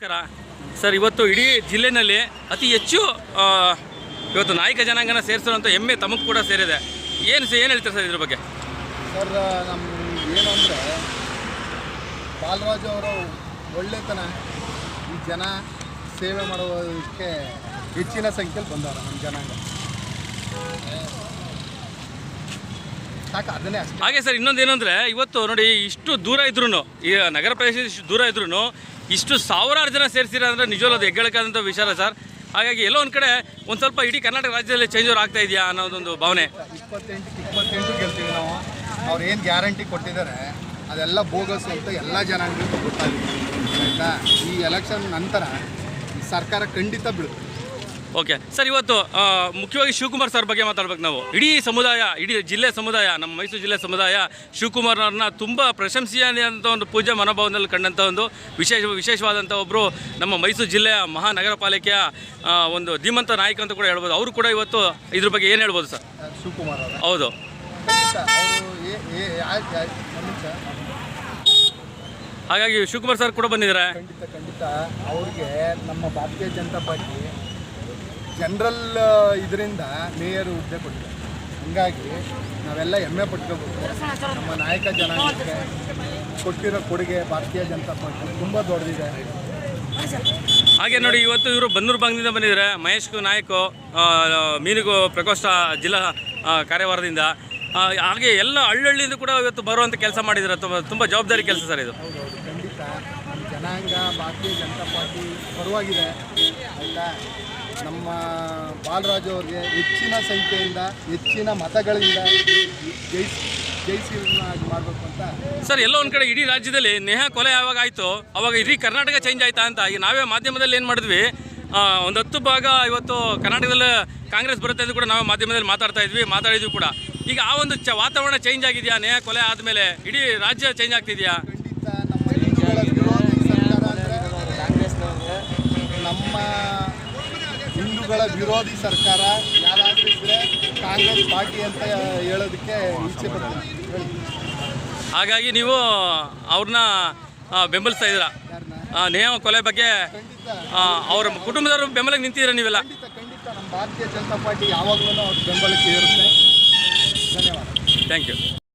ನಮಸ್ಕಾರ. ಸರ್ ಇವತ್ತು ಇಡೀ ಜಿಲ್ಲೆನಲ್ಲಿ ಅತಿ ಹೆಚ್ಚು ಇವತ್ತು ನಾಯಕ ಜನಾಂಗನ ಸೇರಿಸಿರುವಂಥ ಹೆಮ್ಮೆ ತಮಗೂ ಕೂಡ ಸೇರಿದೆ. ಏನು ಏನು ಹೇಳ್ತಾರೆ ಸರ್ ಇದ್ರ ಬಗ್ಗೆ? ಸರ್ ನಮ್ಮ ಏನು ಅಂದರೆ ಬಾಲರಾಜು ಅವರು ಒಳ್ಳೆತನ. ಈ ಜನ ಸೇವೆ ಮಾಡುವುದಕ್ಕೆ ಹೆಚ್ಚಿನ ಸಂಖ್ಯೆಯಲ್ಲಿ ಬಂದವರು ನಮ್ಮ ಜನಾಂಗ. ಸಾಕು ಅದನ್ನೇ ಅಷ್ಟೇ. ಹಾಗೆ ಸರ್ ಇನ್ನೊಂದು ಏನಂದರೆ ಇವತ್ತು ನೋಡಿ ಇಷ್ಟು ದೂರ ಇದ್ರೂ ಈ ನಗರ ಪ್ರದೇಶ ಇಷ್ಟು ದೂರ ಇದ್ರೂ ಇಷ್ಟು ಸಾವಿರಾರು ಜನ ಸೇರಿಸಿರ ಅಂದರೆ ನಿಜವಲ್ಲ, ಅದು ಹೆಗ್ಗಳಕ್ಕಾದಂಥ ವಿಚಾರ ಸರ್. ಹಾಗಾಗಿ ಎಲ್ಲೋ ಒಂದು ಕಡೆ ಒಂದು ಸ್ವಲ್ಪ ಇಡೀ ಕರ್ನಾಟಕ ರಾಜ್ಯದಲ್ಲಿ ಚೇಂಜ್ ಓವರ್ ಆಗ್ತಾ ಇದೆಯಾ ಅನ್ನೋದೊಂದು ಭಾವನೆ. ಇಪ್ಪತ್ತೆಂಟು ಇಪ್ಪತ್ತೆಂಟು ಗೆಲ್ತೀವಿ ನಾವು. ಅವ್ರು ಏನು ಗ್ಯಾರಂಟಿ ಕೊಟ್ಟಿದ್ದಾರೆ, ಅದೆಲ್ಲ ಬೋಗಸ್ ಅಂತ ಎಲ್ಲ ಜನಾಂಗಕ್ಕೂ ಗೊತ್ತಾಗಿದೆ ಆಯಿತಾ? ಈ ಎಲೆಕ್ಷನ್ ನಂತರ ಸರ್ಕಾರ ಖಂಡಿತ ಬೀಳುತ್ತೆ. ಓಕೆ. ಸರ್ ಇವತ್ತು ಮುಖ್ಯವಾಗಿ ಶಿವಕುಮಾರ್ ಸರ್ ಬಗ್ಗೆ ಮಾತಾಡ್ಬೇಕು ನಾವು. ಇಡೀ ಸಮುದಾಯ ಇಡೀ ಜಿಲ್ಲೆ ಸಮುದಾಯ ನಮ್ಮ ಮೈಸೂರು ಜಿಲ್ಲೆ ಸಮುದಾಯ ಶಿವಕುಮಾರ್ನ ತುಂಬ ಪ್ರಶಂಸೀಯಂಥ ಒಂದು ಪೂಜೆ ಮನೋಭಾವದಲ್ಲಿ ಕಂಡಂಥ ಒಂದು ವಿಶೇಷ ವಿಶೇಷವಾದಂಥ ಒಬ್ಬರು ನಮ್ಮ ಮೈಸೂರು ಜಿಲ್ಲೆಯ ಮಹಾನಗರ ಪಾಲಿಕೆಯ ಒಂದು ಧೀಮಂತ ನಾಯಕ ಅಂತ ಕೂಡ ಹೇಳ್ಬೋದು. ಅವರು ಕೂಡ ಇವತ್ತು ಇದ್ರ ಬಗ್ಗೆ ಏನು ಹೇಳ್ಬೋದು ಸರ್? ಶಿವಕುಮಾರ್ ಹೌದು. ಹಾಗಾಗಿ ಶಿವಕುಮಾರ್ ಸರ್ ಕೂಡ ಬಂದಿದ್ದಾರೆ. ಖಂಡಿತ ಖಂಡಿತ. ಅವ್ರಿಗೆ ನಮ್ಮ ಭಾರತೀಯ ಜನತಾ ಪಾರ್ಟಿ ಜನರಲ್ ಇದರಿಂದ ಮೇಯರ್ ಹುದ್ದೆ ಕೊಟ್ಟಿದೆ ಹಂಗಾಗಿ ನಾವೆಲ್ಲ ಹೆಮ್ಮೆ ಪಟ್ಕೋಬೇಕು. ನಮ್ಮ ನಾಯಕ ಜನಾಂಗಕ್ಕೆ ಕೊಟ್ಟಿರೋ ಕೊಡುಗೆ ಭಾರತೀಯ ಜನತಾ ಪಾರ್ಟಿ ತುಂಬ ದೊಡ್ಡದಿದೆ. ಹಾಗೆ ನೋಡಿ ಇವತ್ತು ಇವರು ಬನ್ನೂರು ಭಾಗದಿಂದ ಬಂದಿದ್ದಾರೆ. ಮಹೇಶ್ ನಾಯಕ್ ಮೀನಿಗೂ ಪ್ರಕೋಷ್ಠ ಜಿಲ್ಲಾ ಕಾರ್ಯವಾರದಿಂದ ಹಾಗೆ ಎಲ್ಲ ಹಳ್ಳಿಯಿಂದ ಕೂಡ ಇವತ್ತು ಬರುವಂಥ ಕೆಲಸ ಮಾಡಿದ್ದಾರೆ. ತುಂಬ ತುಂಬ ಜವಾಬ್ದಾರಿ ಕೆಲಸ ಸರ್ ಇದು. ಖಂಡಿತ. ಜನಾಂಗ, ಭಾರತೀಯ ಜನತಾ ಪಾರ್ಟಿ ಪರವಾಗಿದೆ, ಆಯಿತಾ? ನಮ್ಮ ಬಾಲರಾಜು ಅವ್ರಿಗೆ ಹೆಚ್ಚಿನ ಸಂಖ್ಯೆಯಿಂದ, ಹೆಚ್ಚಿನ ಮತಗಳಿಂದ ಜಯಿಸಿ ಜಯಿಸಿ ಮಾಡಬೇಕು ಅಂತ. ಸರ್, ಎಲ್ಲೋ ಒಂದು ಕಡೆ ಇಡೀ ರಾಜ್ಯದಲ್ಲಿ ನೇಹಾ ಕೊಲೆ ಯಾವಾಗ ಆಯಿತು, ಅವಾಗ ಇಡೀ ಕರ್ನಾಟಕ ಚೇಂಜ್ ಆಯ್ತಾ ಅಂತ. ಈಗ ನಾವೇ ಮಾಧ್ಯಮದಲ್ಲಿ ಏನು ಮಾಡಿದ್ವಿ? ಒಂದು ಹತ್ತು ಭಾಗ ಇವತ್ತು ಕರ್ನಾಟಕದಲ್ಲಿ ಕಾಂಗ್ರೆಸ್ ಬರುತ್ತೆ ಅಂತ ಕೂಡ ನಾವೇ ಮಾಧ್ಯಮದಲ್ಲಿ ಮಾತಾಡ್ತಾ ಇದ್ವಿ, ಮಾತಾಡಿದ್ವಿ ಕೂಡ. ಈಗ ಆ ಒಂದು ಚ, ವಾತಾವರಣ ಚೇಂಜ್ ಆಗಿದೆಯಾ? ನೇಹ ಕೊಲೆ ಆದಮೇಲೆ ಇಡೀ ರಾಜ್ಯ ಚೇಂಜ್ ಆಗ್ತಿದೆಯಾ ಖಂಡಿತ ನಮ್ಮ ಹಿಂದೂಗಳ ವಿರೋಧಿ ಸರ್ಕಾರ ಅಂದರೆ ನಮ್ಮ ಹಿಂದೂಗಳ ವಿರೋಧಿ ಸರ್ಕಾರ ಯಾರಾದರೂ ಕಾಂಗ್ರೆಸ್ ಪಾರ್ಟಿ ಅಂತ ಹೇಳೋದಕ್ಕೆ ಇಚ್ಛೆ ಪಡ್ತೀನಿ ಹಾಗಾಗಿ ನೀವು ಅವ್ರನ್ನ ಬೆಂಬಲಿಸ್ತಾ ಇದ್ದೀರಾ? ನೇಮ ನೇಹಾ ಕೊಲೆ ಬಗ್ಗೆ ಅವ್ರ ಕುಟುಂಬದವರು ಬೆಂಬಲಕ್ಕೆ ನಿಂತಿದ್ದೀರಾ ನೀವೆಲ್ಲ? ಖಂಡಿತ ಖಂಡಿತ. ನಮ್ಮ ಭಾರತೀಯ ಜನತಾ ಪಾರ್ಟಿ ಯಾವಾಗಲೂ ಅವ್ರ ಬೆಂಬಲಕ್ಕೆ ಇರುತ್ತೆ. ಧನ್ಯವಾದ. Thank you.